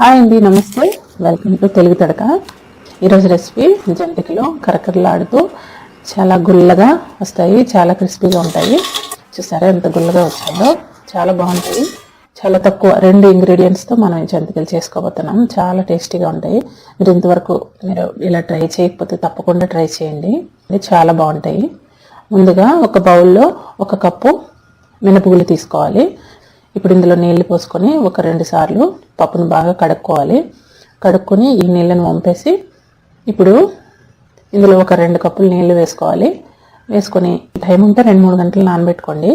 Hi అండి నమస్తే. Welcome to Telugu Tadaka. ఈరోజు రెసిపీ జంతికలు కరకరలాడుతూ చాలా గుల్లగా వస్తాయి చాలా క్రిస్పీగా ఉంటాయి. చూసారా ఎంత గుల్లగా వచ్చాయో? చాలా బాగుంటాయి. చాలా తక్కువ రెండు ఇంగ్రీడియంట్స్తో మనం ఈ జంతికలు చేసుకోబోతున్నాం. చాలా టేస్టీగా ఉంటాయి. మీరు ఇంతవరకు మీరు ఇలా ట్రై చేయకపోతే తప్పకుండా ట్రై చేయండి. ఇది చాలా బాగుంటాయి. ముందుగా ఒక బౌల్లో ఒక కప్పు మినపగుళ్ళు తీసుకోవాలి. ఇప్పుడు ఇందులో నీళ్ళు పోసుకొని ఒక రెండు సార్లు పప్పును బాగా కడుక్కోవాలి. కడుక్కొని ఈ నీళ్ళని వంపేసి ఇప్పుడు ఇందులో ఒక రెండు కప్పులు నీళ్ళు వేసుకోవాలి. వేసుకొని టైం ఉంటే రెండు మూడు గంటలు నానబెట్టుకోండి.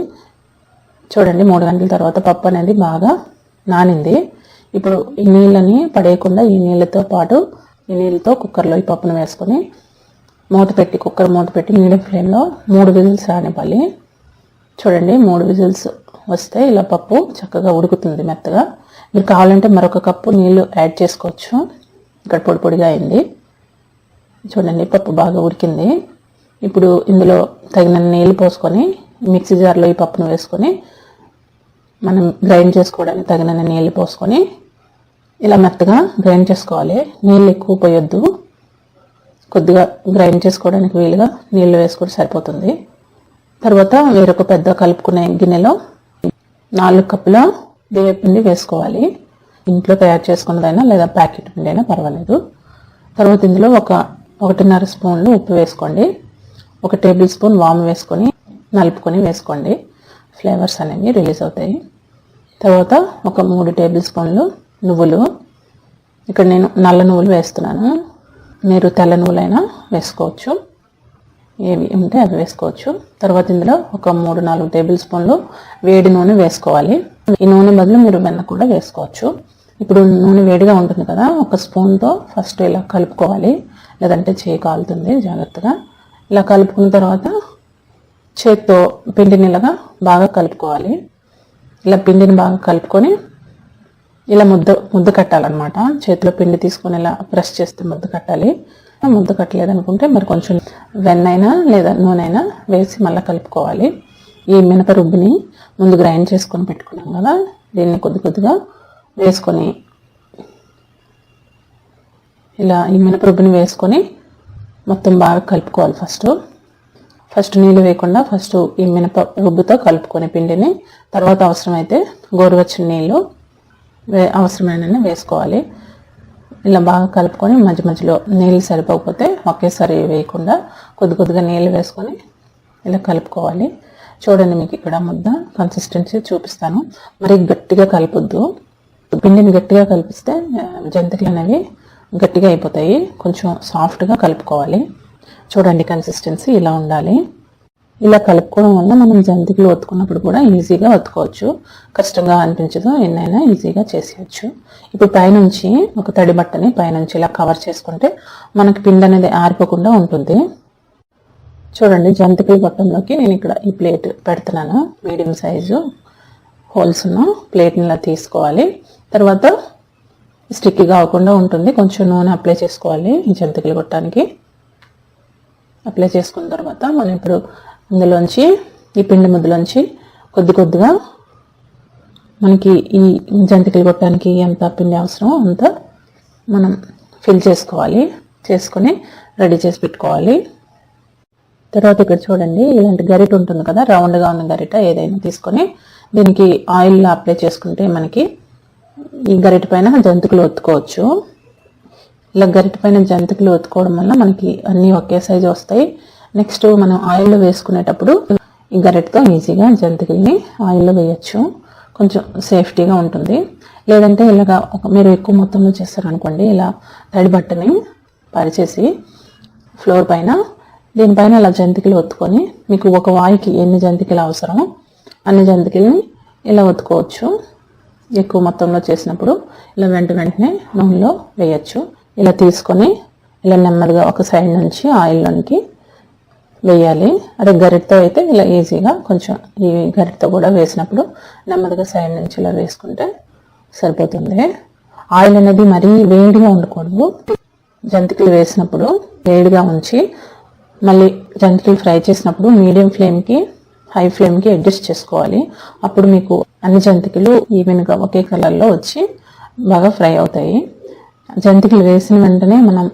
చూడండి మూడు గంటల తర్వాత పప్పు అనేది బాగా నానింది. ఇప్పుడు ఈ నీళ్ళని పడేయకుండా ఈ నీళ్ళతో పాటు ఈ నీళ్ళతో కుక్కర్లో ఈ పప్పును వేసుకొని మూత పెట్టి కుక్కర్ మూత పెట్టి మీడియం ఫ్లేమ్లో మూడు విజిల్స్ రానివ్వాలి. చూడండి మూడు విజిల్స్ వస్తే ఇలా పప్పు చక్కగా ఉడుకుతుంది మెత్తగా. మీరు కావాలంటే మరొక కప్పు నీళ్ళు యాడ్ చేసుకోవచ్చు. ఇక్కడ పొడి పొడిగా అయింది. చూడండి పప్పు బాగా ఉడికింది. ఇప్పుడు ఇందులో తగిన నీళ్ళు పోసుకొని మిక్సీ జార్లో ఈ పప్పును వేసుకొని మనం గ్రైండ్ చేసుకోవడానికి తగినన్ని నీళ్ళు పోసుకొని ఇలా మెత్తగా గ్రైండ్ చేసుకోవాలి. నీళ్ళు ఎక్కువ పోయొద్దు. కొద్దిగా గ్రైండ్ చేసుకోవడానికి వీలుగా నీళ్ళు వేసుకుంటే సరిపోతుంది. తర్వాత వేరొక పెద్ద కలుపుకునే గిన్నెలో నాలుగు కప్పుల బియ్యపిండి వేసుకోవాలి. ఇంట్లో తయారు చేసుకున్నదైనా లేదా ప్యాకెట్ పిండి అయినా పర్వాలేదు. తర్వాత ఇందులో ఒక ఒకటిన్నర స్పూన్లు ఉప్పు వేసుకోండి. ఒక టేబుల్ స్పూన్ వామ్ వేసుకొని నలుపుకొని వేసుకోండి. ఫ్లేవర్స్ అనేవి రిలీజ్ అవుతాయి. తర్వాత ఒక మూడు టేబుల్ స్పూన్లు నువ్వులు. ఇక్కడ నేను నల్ల నువ్వులు వేస్తున్నాను. మీరు తెల్ల నువ్వులైనా వేసుకోవచ్చు. ఏవి ఉంటే అవి వేసుకోవచ్చు. తర్వాత ఇందులో ఒక మూడు నాలుగు టేబుల్ స్పూన్లు వేడి నూనె వేసుకోవాలి. ఈ నూనె బదులు మీరు వెన్న కూడా వేసుకోవచ్చు. ఇప్పుడు నూనె వేడిగా ఉంటుంది కదా ఒక స్పూన్తో ఫస్ట్ ఇలా కలుపుకోవాలి. లేదంటే చేయి కాలుతుంది జాగ్రత్తగా. ఇలా కలుపుకున్న తర్వాత చేత్తో పిండిని ఇలాగా బాగా కలుపుకోవాలి. ఇలా పిండిని బాగా కలుపుకొని ఇలా ముద్ద ముద్ద కట్టాలన్నమాట. చేతిలో పిండి తీసుకొని ఇలా ప్రెస్ చేస్తే ముద్ద కట్టాలి. ముద్ద కట్టలేదనుకుంటే మరి కొంచెం వెన్నైనా లేదా నూనెనా వేసి మళ్ళీ కలుపుకోవాలి. ఈ మినప రుబ్బుని ముందు గ్రైండ్ చేసుకొని పెట్టుకున్నాం కదా దీన్ని కొద్ది కొద్దిగా వేసుకొని ఇలా ఈ మినప రుబ్బుని వేసుకొని మొత్తం బాగా కలుపుకోవాలి ఫస్ట్. ఫస్ట్ నీళ్ళు వేయకుండా ఫస్ట్ ఈ మినప రుబ్బుతో కలుపుకొని పిండిని తర్వాత అవసరమైతే గోరువెచ్చని నీళ్ళు అవసరమైన వేసుకోవాలి. ఇలా బాగా కలుపుకొని మధ్య మధ్యలో నీళ్ళు సరిపోకపోతే ఒకేసారి వేయకుండా కొద్ది కొద్దిగా నీళ్ళు వేసుకొని ఇలా కలుపుకోవాలి. చూడండి మీకు ఇక్కడ ముద్ద కన్సిస్టెన్సీ చూపిస్తాను. మరి గట్టిగా కలపొద్దు. పిండిని గట్టిగా కలిపిస్తే జంతికలు అనేవి గట్టిగా అయిపోతాయి. కొంచెం సాఫ్ట్గా కలుపుకోవాలి. చూడండి కన్సిస్టెన్సీ ఇలా ఉండాలి. ఇలా కలుపుకోవడం వల్ల మనం జంతికలు ఒత్తుకున్నప్పుడు కూడా ఈజీగా ఒత్తుకోవచ్చు. కష్టంగా అనిపించదు ఎన్నైనా ఈజీగా చేసేయచ్చు. ఇప్పుడు పైనుంచి ఒక తడి బట్టని పైనుంచి ఇలా కవర్ చేసుకుంటే మనకి పిండి అనేది ఆరిపోకుండా ఉంటుంది. చూడండి జంతికల గొట్టంలోకి నేను ఇక్కడ ఈ ప్లేట్ పెడుతున్నాను. మీడియం సైజు హోల్స్ ఉన్న ప్లేట్ని ఇలా తీసుకోవాలి. తర్వాత స్టిక్గా అవ్వకుండా ఉంటుంది. కొంచెం నూనె అప్లై చేసుకోవాలి ఈ జంతికలు గొట్టానికి. అప్లై చేసుకున్న తర్వాత మనం ఇప్పుడు ఇందులోంచి ఈ పిండి ముద్దలోంచి కొద్ది కొద్దిగా మనకి ఈ జంతికలు కొట్టడానికి ఎంత పిండి అవసరమో అంత మనం ఫిల్ చేసుకోవాలి. చేసుకొని రెడీ చేసి పెట్టుకోవాలి. తర్వాత ఇక్కడ చూడండి ఇలాంటి గరిట ఉంటుంది కదా రౌండ్గా ఉన్న గరిట ఏదైనా తీసుకొని దీనికి ఆయిల్ అప్లై చేసుకుంటే మనకి ఈ గరిట పైన జంతికలు ఒత్తుకోవచ్చు. ఇలా గరిట పైన జంతికలు ఒత్తుకోవడం వల్ల మనకి అన్నీ ఒకే సైజు వస్తాయి. నెక్స్ట్ మనం ఆయిల్లో వేసుకునేటప్పుడు ఈ గరెట్తో ఈజీగా జంతికల్ని ఆయిల్లో వేయచ్చు. కొంచెం సేఫ్టీగా ఉంటుంది. లేదంటే ఇలాగా ఒక మీరు ఎక్కువ మొత్తంలో చేస్తారనుకోండి ఇలా తడి బట్టని పరిచేసి ఫ్లోర్ పైన దీనిపైన ఇలా జంతికలు ఒత్తుకొని మీకు ఒక వాయికి ఎన్ని జంతికలు అవసరమో అన్ని జంతికల్ని ఇలా ఒత్తుకోవచ్చు. ఎక్కువ మొత్తంలో చేసినప్పుడు ఇలా వెంట వెంటనే నూనెలో వేయచ్చు. ఇలా తీసుకొని ఇలా నెమ్మదిగా ఒక సైడ్ నుంచి ఆయిల్లోనికి వేయాలి. అదే గరిటతో అయితే ఇలా ఈజీగా కొంచెం ఈ గరిటతో కూడా వేసినప్పుడు నెమ్మదిగా సైడ్ నుంచి ఇలా వేసుకుంటే సరిపోతుంది. ఆయిల్ అనేది మరీ వేడిగా ఉండకూడదు. జంతికలు వేసినప్పుడు వేడిగా ఉంచి మళ్ళీ జంతికలు ఫ్రై చేసినప్పుడు మీడియం ఫ్లేమ్కి హై ఫ్లేమ్కి అడ్జస్ట్ చేసుకోవాలి. అప్పుడు మీకు అన్ని జంతికలు ఈవెన్గా ఒకే కలర్లో వచ్చి బాగా ఫ్రై అవుతాయి. జంతికలు వేసిన వెంటనే మనం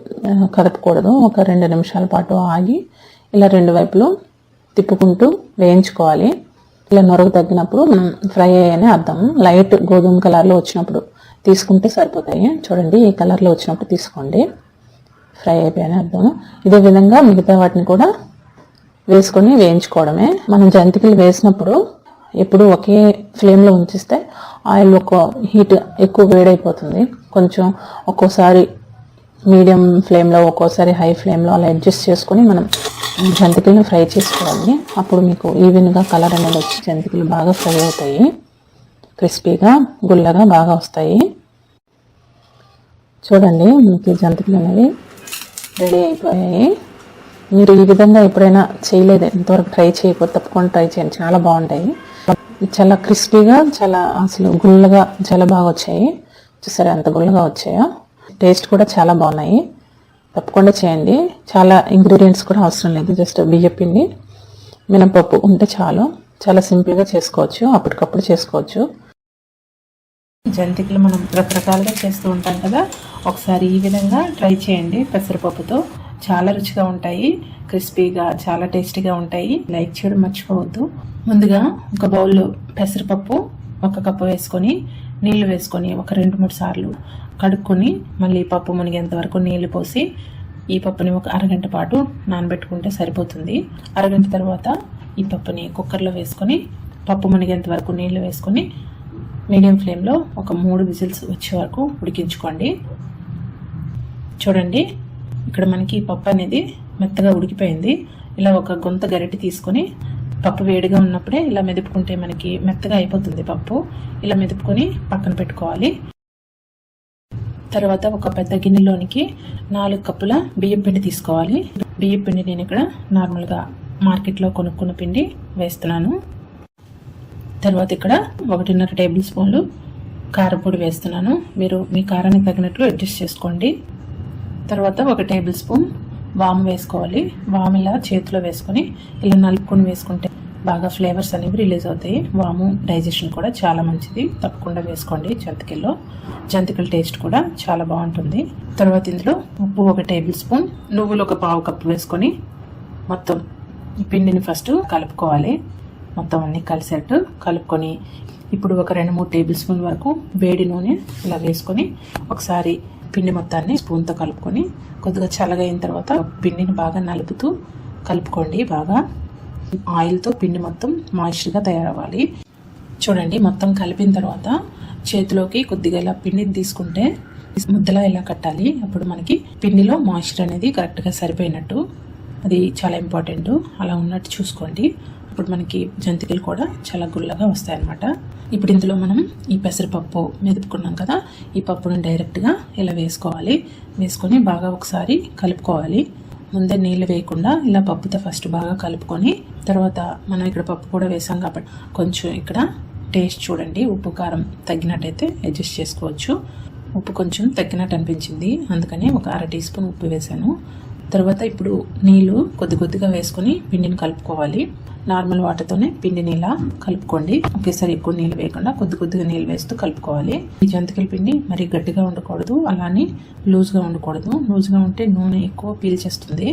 కదపకూడదు. ఒక రెండు నిమిషాల పాటు ఆగి ఇలా రెండు వైపులు తిప్పుకుంటూ వేయించుకోవాలి. ఇలా నొరకు తగ్గినప్పుడు మనం ఫ్రై అయ్యాయని అర్థం. లైట్ గోధుమ కలర్లో వచ్చినప్పుడు తీసుకుంటే సరిపోతాయి. చూడండి ఈ కలర్లో వచ్చినప్పుడు తీసుకోండి. ఫ్రై అయిపోయాయని అర్థం. ఇదే విధంగా మిగతా వాటిని కూడా వేసుకొని వేయించుకోవడమే. మనం జంతికలు వేసినప్పుడు ఎప్పుడు ఒకే ఫ్లేమ్లో ఉంచిస్తే ఆయిల్ ఒక హీట్ ఎక్కువ వేడైపోతుంది. కొంచెం ఒక్కోసారి మీడియం ఫ్లేమ్లో ఒక్కోసారి హై ఫ్లేమ్లో అలా అడ్జస్ట్ చేసుకొని మనం జంతికలను ఫ్రై చేసుకోవాలి. అప్పుడు మీకు ఈవెన్గా కలర్ అనేది వచ్చి జంతికలు బాగా ఫ్రై అవుతాయి. క్రిస్పీగా గుల్లగా బాగా వస్తాయి. చూడండి మీకు జంతికలు అనేవి రెడీ అయిపోయాయి. మీరు ఈ విధంగా ఎప్పుడైనా చేయలేదు ఇంతవరకు ట్రై చేయకపోతే తప్పకుండా ట్రై చేయండి. చాలా బాగుంటాయి. చాలా క్రిస్పీగా చాలా అసలు గుల్లగా చాలా బాగా వచ్చాయి. చూసారా ఎంత గుల్లగా వచ్చాయో? టేస్ట్ కూడా చాలా బాగున్నాయి. తప్పకుండా చేయండి. చాలా ఇంగ్రీడియంట్స్ కూడా అవసరం లేదు. జస్ట్ బియ్యపిండి మినపప్పు ఉంటే చాలు. చాలా సింపుల్గా చేసుకోవచ్చు. అప్పటికప్పుడు చేసుకోవచ్చు. జంతికలు మనం రకరకాలుగా చేస్తూ ఉంటాం కదా. ఒకసారి ఈ విధంగా ట్రై చేయండి పెసరపప్పుతో. చాలా రుచిగా ఉంటాయి. క్రిస్పీగా చాలా టేస్టీగా ఉంటాయి. లైక్ చేయడం మర్చిపోవద్దు. ముందుగా ఒక బౌల్లో పెసరపప్పు ఒక కప్పు వేసుకొని నీళ్ళు వేసుకొని ఒక రెండు మూడు సార్లు కడుక్కొని మళ్ళీ పప్పు మునిగేంత వరకు నీళ్ళు పోసి ఈ పప్పుని ఒక అరగంట పాటు నానబెట్టుకుంటే సరిపోతుంది. అరగంట తర్వాత ఈ పప్పుని కుక్కర్లో వేసుకొని పప్పు మునిగేంత వరకు నీళ్ళు వేసుకొని మీడియం ఫ్లేమ్లో ఒక మూడు విజిల్స్ వచ్చే వరకు ఉడికించుకోండి. చూడండి ఇక్కడ మనకి పప్పు అనేది మెత్తగా ఉడికిపోయింది. ఇలా ఒక గొంత గరిటె తీసుకొని పప్పు వేడిగా ఉన్నప్పుడే ఇలా మెదుపుకుంటే మనకి మెత్తగా అయిపోతుంది పప్పు. ఇలా మెదుపుకొని పక్కన పెట్టుకోవాలి. తర్వాత ఒక పెద్ద గిన్నెలోనికి నాలుగు కప్పుల బియ్యం పిండి తీసుకోవాలి. బియ్యం పిండి నేను ఇక్కడ నార్మల్గా మార్కెట్లో కొనుక్కున్న పిండి వేస్తున్నాను. తర్వాత ఇక్కడ ఒకటిన్నర టేబుల్ స్పూన్లు కారపొడి వేస్తున్నాను. మీరు మీ కారానికి తగినట్లు అడ్జస్ట్ చేసుకోండి. తర్వాత ఒక టేబుల్ స్పూన్ వాము వేసుకోవాలి. వాము ఇలా చేతిలో వేసుకొని ఇలా నలుపుకొని వేసుకుంటే బాగా ఫ్లేవర్స్ అనేవి రిలీజ్ అవుతాయి. వాము డైజెషన్ కూడా చాలా మంచిది. తప్పకుండా వేసుకోండి జంతికల్లో. జంతికల టేస్ట్ కూడా చాలా బాగుంటుంది. తర్వాత ఇందులో ఉప్పు ఒక టేబుల్ స్పూన్ నువ్వులు ఒక పావు కప్పు వేసుకొని మొత్తం ఈ పిండిని ఫస్ట్ కలుపుకోవాలి. మొత్తం అన్ని కలిసేట్టు కలుపుకొని ఇప్పుడు ఒక రెండు మూడు టేబుల్ స్పూన్ వరకు వేడి నూనె ఇలా వేసుకొని ఒకసారి పిండి మొత్తాన్ని స్పూన్తో కలుపుకొని కొద్దిగా చల్లగైన తర్వాత పిండిని బాగా నలుపుతూ కలుపుకోండి బాగా. ఆయిల్తో పిండి మొత్తం మాయిశ్చర్గా తయారవ్వాలి. చూడండి మొత్తం కలిపిన తర్వాత చేతిలోకి కొద్దిగా ఇలా పిండిని తీసుకుంటే ముద్దలా ఇలా కట్టాలి. అప్పుడు మనకి పిండిలో మాయిశ్చర్ అనేది కరెక్ట్గా సరిపోయినట్టు. అది చాలా ఇంపార్టెంట్ అలా ఉన్నట్టు చూసుకోండి. ఇప్పుడు మనకి జంతికలు కూడా చాలా గుల్లగా వస్తాయన్నమాట. ఇప్పుడు ఇందులో మనం ఈ పెసరపప్పు మెదుపుకున్నాం కదా ఈ పప్పును డైరెక్ట్గా ఇలా వేసుకోవాలి. వేసుకొని బాగా ఒకసారి కలుపుకోవాలి. ముందే నీళ్ళు వేయకుండా ఇలా పప్పుతో ఫస్ట్ బాగా కలుపుకొని తర్వాత మనం ఇక్కడ పప్పు కూడా వేసాం కాబట్టి కొంచెం ఇక్కడ టేస్ట్ చూడండి ఉప్పు కారం తగ్గినట్టయితే అడ్జస్ట్ చేసుకోవచ్చు. ఉప్పు కొంచెం తగ్గినట్టు అనిపించింది. అందుకని ఒక అర టీ స్పూన్ ఉప్పు వేసాను. తర్వాత ఇప్పుడు నీళ్ళు కొద్ది కొద్దిగా వేసుకొని పిండిని కలుపుకోవాలి. నార్మల్ వాటర్తోనే పిండిని ఇలా కలుపుకోండి. ఒకేసారి ఎక్కువ నీళ్ళు వేయకుండా కొద్ది కొద్దిగా నీళ్ళు వేస్తూ కలుపుకోవాలి. ఈ జంతికల పిండి మరి గట్టిగా ఉండకూడదు అలానే లూజ్గా ఉండకూడదు. లూజ్గా ఉంటే నూనె ఎక్కువ పీల్చేస్తుంది.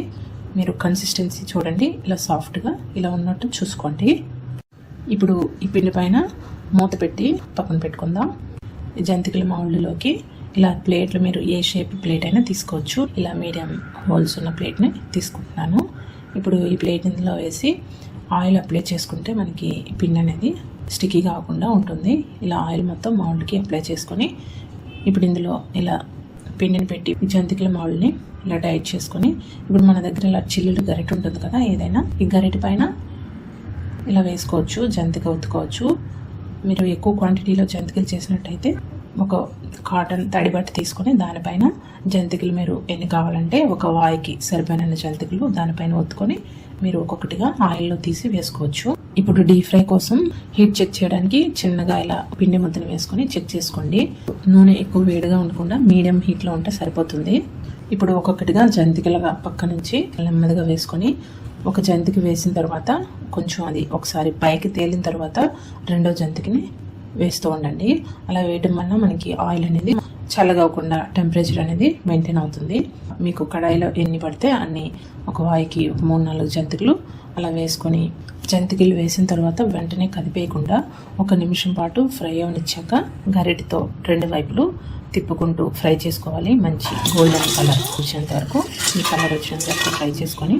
మీరు కన్సిస్టెన్సీ చూడండి ఇలా సాఫ్ట్గా ఇలా ఉన్నట్టు చూసుకోండి. ఇప్పుడు ఈ పిండి పైన మూత పెట్టి పక్కన పెట్టుకుందాం. ఈ జంతికల మామిడిలోకి ఇలా ప్లేట్లు మీరు ఏ షేప్ ప్లేట్ అయినా తీసుకోవచ్చు. ఇలా మీడియం హోల్స్ ఉన్న ప్లేట్ని తీసుకుంటున్నాను. ఇప్పుడు ఈ ప్లేట్ ఇందులో వేసి ఆయిల్ అప్లై చేసుకుంటే మనకి పిన్ పిండి అనేది స్టిక్కీ కాకుండా ఉంటుంది. ఇలా ఆయిల్ మొత్తం మౌల్డ్కి అప్లై చేసుకొని ఇప్పుడు ఇందులో ఇలా పిండిని పెట్టి జంతికల మౌల్డ్ని ఇలా టైట్ చేసుకొని ఇప్పుడు మన దగ్గర ఇలా చిల్లులు గరిటె ఉంటుంది కదా ఏదైనా ఈ గరిటె పైన ఇలా వేసుకోవచ్చు జంతిక ఉత్తుకోవచ్చు మీరు ఎక్కువ క్వాంటిటీలో జంతికలు చేసినట్టయితే ఒక కాటన్ తడి బట్ట తీసుకొని దానిపైన జంతికలు మీరు ఎన్ని కావాలంటే ఒక వాయికి సరిపోయిన జంతికలు దానిపైన ఒత్తుకొని మీరు ఒక్కొక్కటిగా ఆయిల్లో తీసి వేసుకోవచ్చు. ఇప్పుడు డీప్ ఫ్రై కోసం హీట్ చెక్ చేయడానికి చిన్నగా ఇలా పిండి ముద్దను వేసుకొని చెక్ చేసుకోండి. నూనె ఎక్కువ వేడిగా ఉండకుండా మీడియం హీట్లో ఉంటే సరిపోతుంది. ఇప్పుడు ఒక్కొక్కటిగా జంతికలుగా పక్క నుంచి నెమ్మదిగా వేసుకొని ఒక జంతికి వేసిన తర్వాత కొంచెం అది ఒకసారి పైకి తేలిన తర్వాత రెండో జంతికిని వేస్తూ ఉండండి. అలా వేయడం వల్ల మనకి ఆయిల్ అనేది చల్లగవకుండా టెంపరేచర్ అనేది మెయింటైన్ అవుతుంది. మీకు కడాయిలో ఎన్ని పడితే అన్ని ఒక వాయికి ఒక మూడు నాలుగు జంతికలు అలా వేసుకొని జంతికలు వేసిన తర్వాత వెంటనే కదిపేయకుండా ఒక నిమిషం పాటు ఫ్రై అవనిచ్చాక గరిటితో రెండు వైపులు తిప్పుకుంటూ ఫ్రై చేసుకోవాలి. మంచి గోల్డెన్ కలర్ వచ్చేంత వరకు ఈ కలర్ వచ్చేంత వరకు ఫ్రై చేసుకొని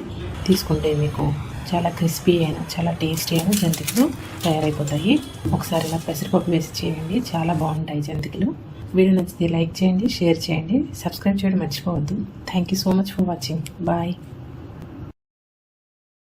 తీసుకుంటే మీకు చాలా క్రిస్పీ అయిన చాలా టేస్టీ అయిన జంతికలు తయారైపోతాయి. ఒకసారి ఇలా పెసరపప్పు వేసి చేయండి చాలా బాగుంటాయి జంతికలు. వీడియో నచ్చితే లైక్ చేయండి షేర్ చేయండి సబ్స్క్రైబ్ చేయడం మర్చిపోవద్దు. Thank you so much for watching bye